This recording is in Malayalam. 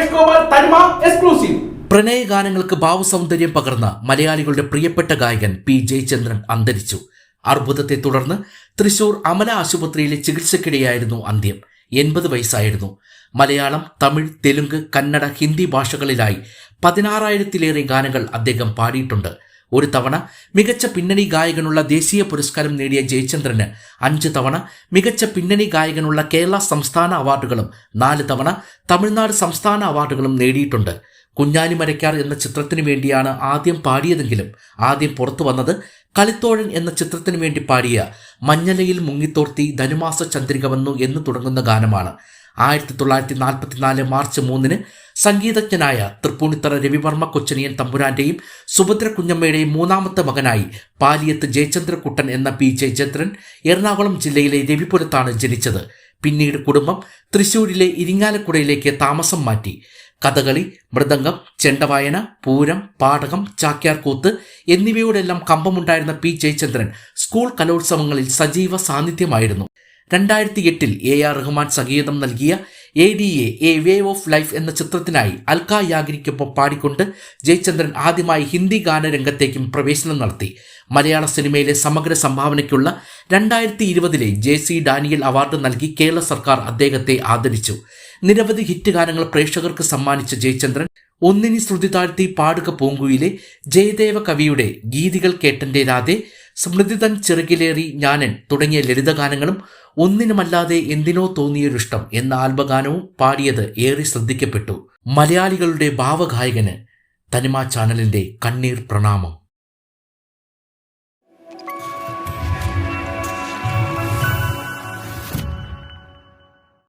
രമേഷ് ഗോപാൽ തനിമ എക്സ്ക്ലൂസീവ് ഭാവസൗന്ദര്യം പകർന്ന മലയാളികളുടെ പ്രിയപ്പെട്ട ഗായകൻ പി ജയചന്ദ്രൻ അന്തരിച്ചു. അർബുദത്തെ തുടർന്ന് തൃശൂർ അമല ആശുപത്രിയിലെ ചികിത്സക്കിടെയായിരുന്നു അന്ത്യം. എൺപത് വയസ്സായിരുന്നു. മലയാളം തമിഴ് തെലുങ്ക് കന്നഡ ഹിന്ദി ഭാഷകളിലായി പതിനാറായിരത്തിലേറെ ഗാനങ്ങൾ അദ്ദേഹം പാടിയിട്ടുണ്ട്. ഒരു തവണ മികച്ച പിന്നണി ഗായകനുള്ള ദേശീയ പുരസ്കാരം നേടിയ ജയചന്ദ്രന് അഞ്ച് തവണ മികച്ച പിന്നണി ഗായകനുള്ള കേരള സംസ്ഥാന അവാർഡുകളും നാല് തവണ തമിഴ്നാട് സംസ്ഥാന അവാർഡുകളും നേടിയിട്ടുണ്ട്. കുഞ്ഞാലി മരക്കാർ എന്ന ചിത്രത്തിനു വേണ്ടിയാണ് ആദ്യം പാടിയതെങ്കിലും ആദ്യം പുറത്തു വന്നത് കളിത്തോഴൻ എന്ന ചിത്രത്തിനു വേണ്ടി പാടിയ മഞ്ഞലയിൽ മുങ്ങിത്തോർത്തി ധനുമാസ ചന്ദ്രിക വന്നു എന്ന് തുടങ്ങുന്ന ഗാനമാണ്. ആയിരത്തി തൊള്ളായിരത്തി നാൽപ്പത്തിനാല് മാർച്ച് മൂന്നിന് സംഗീതജ്ഞനായ തൃപ്പൂണിത്തറ രവിവർമ്മ കൊച്ചനിയൻ തമ്പുരാന്റെയും സുഭദ്ര കുഞ്ഞമ്മയുടെയും മൂന്നാമത്തെ മകനായി പാലിയത്ത് ജയചന്ദ്രകുട്ടൻ എന്ന പി ജയചന്ദ്രൻ എറണാകുളം ജില്ലയിലെ രവിപുരത്താണ് ജനിച്ചത്. പിന്നീട് കുടുംബം തൃശൂരിലെ ഇരിങ്ങാലക്കുടയിലേക്ക് താമസം മാറ്റി. കഥകളി മൃദംഗം ചെണ്ടവായന പൂരം പാടകം ചാക്യാർകൂത്ത് എന്നിവയോടെല്ലാം കമ്പമുണ്ടായിരുന്ന പി ജയചന്ദ്രൻ സ്കൂൾ കലോത്സവങ്ങളിൽ സജീവ സാന്നിധ്യമായിരുന്നു. രണ്ടായിരത്തി എട്ടിൽ എ ആർ റഹ്മാൻ സംഗീതം നൽകിയ A D A a wave of life എന്ന ചിത്രത്തിനായി അൽക്ക യാഗ്രിക്കൊപ്പം പാടിക്കൊണ്ട് ജയചന്ദ്രൻ ആദ്യമായി ഹിന്ദി ഗാനരംഗത്തേക്കും പ്രവേശനം നടത്തി. മലയാള സിനിമയിലെ സമഗ്ര സംഭാവനയ്ക്കുള്ള രണ്ടായിരത്തി ഇരുപതിലെ ജെ സി ഡാനിയൽ അവാർഡ് നൽകി കേരള സർക്കാർ അദ്ദേഹത്തെ ആദരിച്ചു. നിരവധി ഹിറ്റ് ഗാനങ്ങൾ പ്രേക്ഷകർക്ക് സമ്മാനിച്ച ജയചന്ദ്രൻ ഒന്നിനി ശ്രുതി താഴ്ത്തി പാടുക പൂങ്കുയിലെ ജയദേവ കവിയുടെ ഗീതികൾ കേട്ടന്റെ രാധെ സ്മൃതിതൻ ചെറുകിലേറി ഞാനൻ തുടങ്ങിയ ലളിതഗാനങ്ങളും ഒന്നിനുമല്ലാതെ എന്തിനോ തോന്നിയൊരിഷ്ടം എന്ന ആൽബഗാനവും പാടിയത് ഏറെ ശ്രദ്ധിക്കപ്പെട്ടു. മലയാളികളുടെ ഭാവഗായകന് തനിമ ചാനലിന്റെ കണ്ണീർ പ്രണാമം.